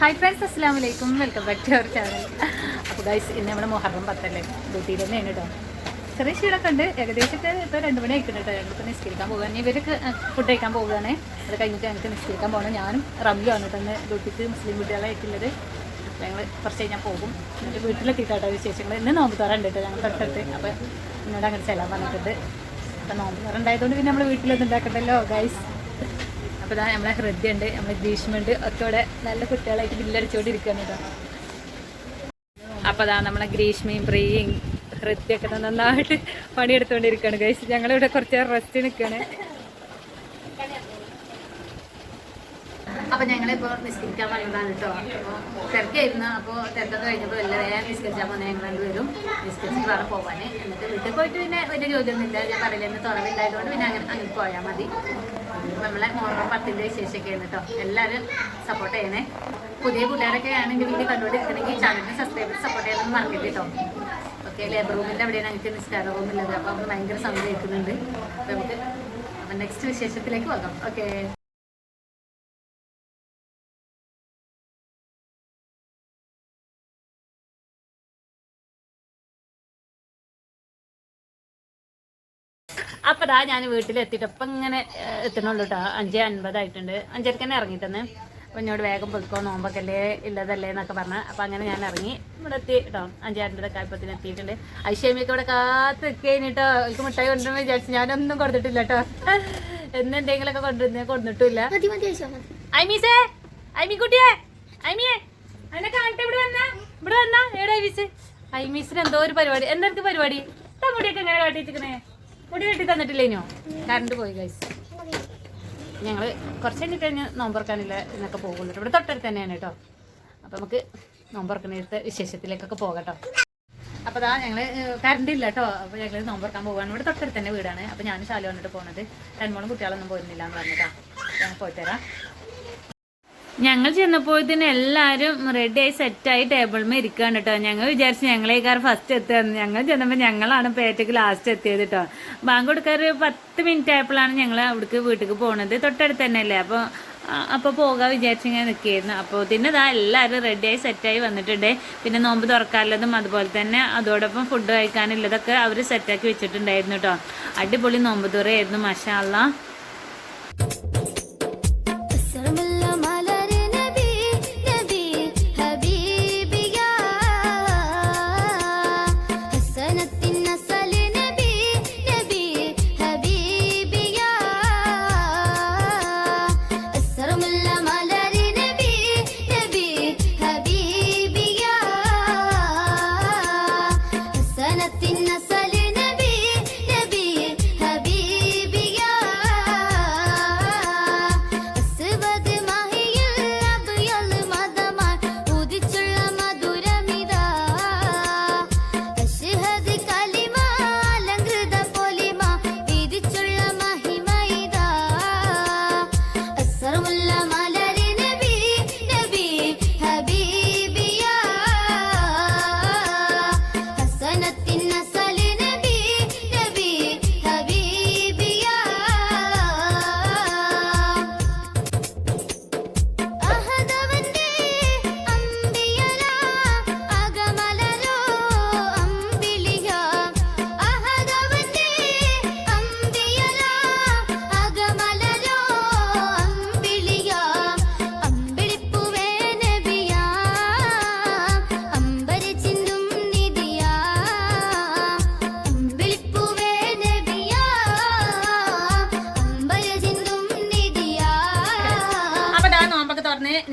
Hi friends അസ്സാം വലൈക്കും welcome back to our channel അപ്പോൾ ഗൈസ് ഇന്ന് നമ്മുടെ മുഹറം പത്തല്ലേ? ഡ്യൂട്ടിയിൽ തന്നെയാണ് കേട്ടോ ചെറിയ ക്ഷീണമൊക്കെ ഉണ്ട്. ഏകദേശമൊക്കെ ഇപ്പോൾ രണ്ട് മണി ആയിട്ടുണ്ട് കേട്ടോ ഞങ്ങൾക്ക് നിസ്കരിക്കാൻ പോകുകയാണ് ഇവർക്ക് ഫുഡ് കഴിക്കാൻ പോവുകയാണ്. അത് കഴിഞ്ഞിട്ട് ഞങ്ങൾക്ക് നിസ്കരിക്കാൻ പോകണം ഞാനും റംലുമാണ് തന്നെ ഡ്യൂട്ടിക്ക് മുസ്ലിം കുട്ടികളായിട്ടുള്ളത്. അപ്പോൾ ഞങ്ങൾ കുറച്ച് കഴിഞ്ഞാൽ പോകും. എന്നിട്ട് വീട്ടിലെത്തിയിട്ടാട്ടോ വിശേഷങ്ങൾ ഇന്ന് നോമ്പ് തുറണ്ട് കേട്ടോ ഞങ്ങൾ തൊട്ടടുത്ത് അപ്പോൾ എന്നോട് അങ്ങനെ ചെല്ലാൻ പറഞ്ഞിട്ടുണ്ട് അപ്പോൾ നോമ്പ് തുറ ഉണ്ടായതുകൊണ്ട് പിന്നെ നമ്മൾ വീട്ടിലൊന്നും ഉണ്ടാക്കണ്ടല്ലോ ഗൈസ് അപ്പോൾ ഇതാ നമ്മളെ ഹൃദയുണ്ട് നമ്മളെ ഗ്രീഷ്മുണ്ട്. ഒക്കെ ഇവിടെ നല്ല കുട്ടികളായിട്ട് ബില്ലടിച്ചുകൊണ്ടിരിക്കുകയാണ് കേട്ടോ അപ്പോൾ അതാ നമ്മളെ ഗ്രീഷ്മയും പ്രിയയും ഹൃദയൊക്കെ നന്നായിട്ട് പണിയെടുത്തുകൊണ്ടിരിക്കുകയാണ് ഗൈസ് ഞങ്ങളിവിടെ കുറച്ച് റെസ്റ്റ് നിൽക്കുകയാണ് അപ്പൊ ഞങ്ങളിപ്പോ നിസ്കരിക്കാൻ പറയുന്നതാണ് കേട്ടോ. തിരക്കായിരുന്നു. അപ്പോൾ തിരക്കൊക്കെ കഴിഞ്ഞപ്പോ എല്ലാം വേഗം നിസ്കരിച്ചാൽ പോകുന്ന ഞങ്ങൾ രണ്ടുപേരും നിസ്കരിച്ചിട്ട് പോകാൻ എന്നിട്ട് വീട്ടിൽ പോയിട്ട് പിന്നെ വലിയ ജോലിയൊന്നുമില്ല. ഞാൻ പറയില്ല എന്ന് തുറവില്ലായതുകൊണ്ട് പിന്നെ അങ്ങനെ അങ്ങനെ പോയാൽ മതി. നമ്മളെ മോഹം പത്തിന്റെ വിശേഷമൊക്കെ ആണ് കേട്ടോ. എല്ലാവരും സപ്പോർട്ട് ചെയ്യണേ. പുതിയ കൂട്ടുകാരൊക്കെ ആണ് എന്റെ വീഡിയോ കണ്ടുകൊണ്ടിരിക്കണമെങ്കിൽ ചാനലിന് സബ്സ്ക്രൈബ് സപ്പോർട്ട് ചെയ്യണം മറക്കരുത് കേട്ടോ. ഓക്കെ ലേബർ റൂമിന്റെ അവിടെയാണ് ഞങ്ങൾക്ക് നിസ്കാര റൂമില്ലത് അപ്പോൾ നമുക്ക് ഭയങ്കര സൗണ്ട് കേൾക്കുന്നുണ്ട്. നമുക്ക് അപ്പം നെക്സ്റ്റ് വിശേഷത്തിലേക്ക് പോകാം. ഓക്കെ. അപ്പൊ ഇതാ ഞാൻ വീട്ടിലെത്തിയിട്ട് ഇപ്പം ഇങ്ങനെ എത്തണുള്ളൂ കേട്ടോ അഞ്ച് അൻപതായിട്ടുണ്ട്. അഞ്ചരക്ക് തന്നെ ഇറങ്ങിയിട്ടെന്ന്. അപ്പൊ എന്നോട് വേഗം പൊയ്ക്കോ നോമ്പക്കല്ലേ ഇല്ലതല്ലേ എന്നൊക്കെ പറഞ്ഞ. അപ്പൊ അങ്ങനെ ഞാൻ ഇറങ്ങി ഇവിടെ എത്തി കേട്ടോ അഞ്ച് അൻപതൊക്കെ ആയപ്പത്തിന് എത്തിയിട്ടുണ്ട്. ഐശ്വര്യമൊക്കെ ഇവിടെ കാത്ത് കഴിഞ്ഞിട്ടോ എനിക്ക് മിഠായി കൊണ്ടുവന്ന് വിചാരിച്ചു ഞാനൊന്നും കൊടുത്തിട്ടില്ല കേട്ടോ എന്നെന്തെങ്കിലും ഒക്കെ കൊണ്ടുവന്ന് കൊടുത്തിട്ടില്ല മതി മതി ആയിഷ മതി. ഐമീസേ ഐമിക്കുട്ടിയെ ഐമിയെ. എന്നെ കാണട്ടെ ഇവിടെ വന്നാ ഇവിടെ വന്നാ. ഏടാ ഐമീസ്. ഐമീസിന് എന്തോ ഒരു പരിപാടി. എന്തൊക്കെ പരിപാടി? ഇതാ മുടിയൊക്കെ എങ്ങനെ കാട്ടിച്ചിരിക്കണേ മുടി കെട്ടി തന്നിട്ടില്ലേനോ? കറണ്ട് പോയി ഗൈസ് ഞങ്ങൾ കുറച്ച് കഴിഞ്ഞിട്ട് കഴിഞ്ഞ് നോമ്പറക്കാനില്ല എന്നൊക്കെ പോകുന്നുണ്ട്. ഇവിടെ തൊട്ടടുത്ത് തന്നെയാണ് കേട്ടോ. അപ്പം നമുക്ക് നോമ്പറക്കണത്തെ വിശേഷത്തിലേക്കൊക്കെ പോകട്ടോ അപ്പോൾ അതാ ഞങ്ങൾ കറണ്ട് ഇല്ല കേട്ടോ. അപ്പോൾ ഞങ്ങൾ നോമ്പറക്കാൻ പോകാണ് ഇവിടെ തൊട്ടടുത്ത് തന്നെ വീടാണ്. അപ്പോൾ ഞാൻ ശാലു വന്നിട്ട് പോകുന്നത് രണ്ടോളം കുട്ടികളൊന്നും പോരുന്നില്ല എന്ന് പറഞ്ഞിട്ടാണ് ഞാൻ പോയിത്തരാം ഞങ്ങൾ ചെന്നപ്പോഴത്തേന് എല്ലാവരും റെഡിയായി സെറ്റായി ടേബിൾമേ ഇരിക്കുകയാണ് കേട്ടോ ഞങ്ങൾ വിചാരിച്ചു ഞങ്ങളേക്കാർ ഫസ്റ്റ് എത്തുകയെന്ന് ഞങ്ങൾ ചെന്നപ്പോൾ ഞങ്ങളാണ് പേറ്റക്ക് ലാസ്റ്റ് എത്തിയത് കേട്ടോ ബാങ്ക് കൊടുക്കാർ പത്ത് മിനിറ്റ് ആയപ്പോഴാണ് ഞങ്ങൾ അവിടേക്ക് വീട്ടിലേക്ക് പോണത്. തൊട്ടടുത്ത് തന്നെയല്ലേ? അപ്പോൾ അപ്പോൾ പോകാൻ വിചാരിച്ചു ഇങ്ങനെ നിൽക്കുകയായിരുന്നു അപ്പോൾ പിന്നെ ഇതാ എല്ലാവരും റെഡിയായി സെറ്റായി വന്നിട്ടുണ്ട്. പിന്നെ നോമ്പ് തുറക്കാനുള്ളതും അതുപോലെ തന്നെ അതോടൊപ്പം ഫുഡ് കഴിക്കാനുള്ളതൊക്കെ അവർ സെറ്റാക്കി വെച്ചിട്ടുണ്ടായിരുന്നു കേട്ടോ അടിപൊളി നോമ്പ് തുറയായിരുന്നു മഷാല്ല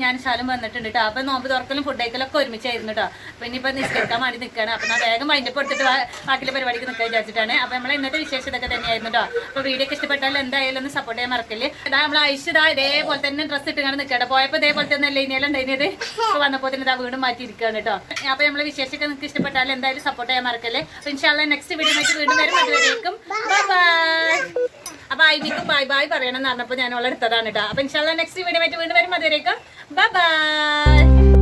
ഞാൻ ശാലും വന്നിട്ടുണ്ട് കേട്ടോ അപ്പൊ നോമ്പ് തുറക്കലും ഫുഡ് കഴിക്കലൊക്കെ ഒരുമിച്ചായിരുന്നു കേട്ടോ അപ്പൊ ഇനിയിപ്പോ നിസ്കരിക്കാൻ വേണ്ടി നിൽക്കുകയാണ് അപ്പൊ ഞാൻ വേഗം വൈൻഡപ്പ് എടുത്തിട്ട് ബാക്കിലെ പരിപാടിക്ക് നിൽക്കാൻ വിചാരിച്ചിട്ടാണ്. അപ്പൊ നമ്മളെ ഇന്നത്തെ വിശേഷം ഇതൊക്കെ തന്നെയായിരുന്നു കേട്ടോ അപ്പൊ വീഡിയോ ഒക്കെ ഇഷ്ടപ്പെട്ടാൽ എന്തായാലും ഒന്ന് സപ്പോർട്ട് ചെയ്യാൻ മറക്കല്ലേ. ഇതാ നമ്മളെ ഐശ്വര്യ ഇതാ ഇതേപോലെ തന്നെ ഡ്രസ്സ് ഇട്ടുകൊണ്ട് നിൽക്കട്ടെ പോയപ്പോ ഇതേപോലെ തന്നെ അല്ലേ ഇനിയെല്ലാം ഉണ്ടായിരുന്നത്? അപ്പൊ വന്നപ്പോ തന്നെ ഇതാ വീണ്ടും മാറ്റിയിരിക്കുകയാണ് കേട്ടോ അപ്പൊ നമ്മളെ വിശേഷമൊക്കെ നിങ്ങൾക്ക് ഇഷ്ടപ്പെട്ടാൽ എന്തായാലും സപ്പോർട്ട് ചെയ്യാൻ മറക്കല്ലേ. അപ്പൊ ഇൻഷാല്ല നെക്സ്റ്റ് വീഡിയോ വീണ്ടും വരും. അതുവരേക്കും ഐവിക്കും ബൈ ബൈ പറയണം എന്ന് പറഞ്ഞപ്പോൾ ഞാൻ ഉള്ള എടുത്തതാണ് കേട്ടോ അപ്പൊ ഇൻഷാല്ല നെക്സ്റ്റ് വീഡിയോ ആയിട്ട് വീണ്ടും വരും. അതുവരേക്കും. Bye bye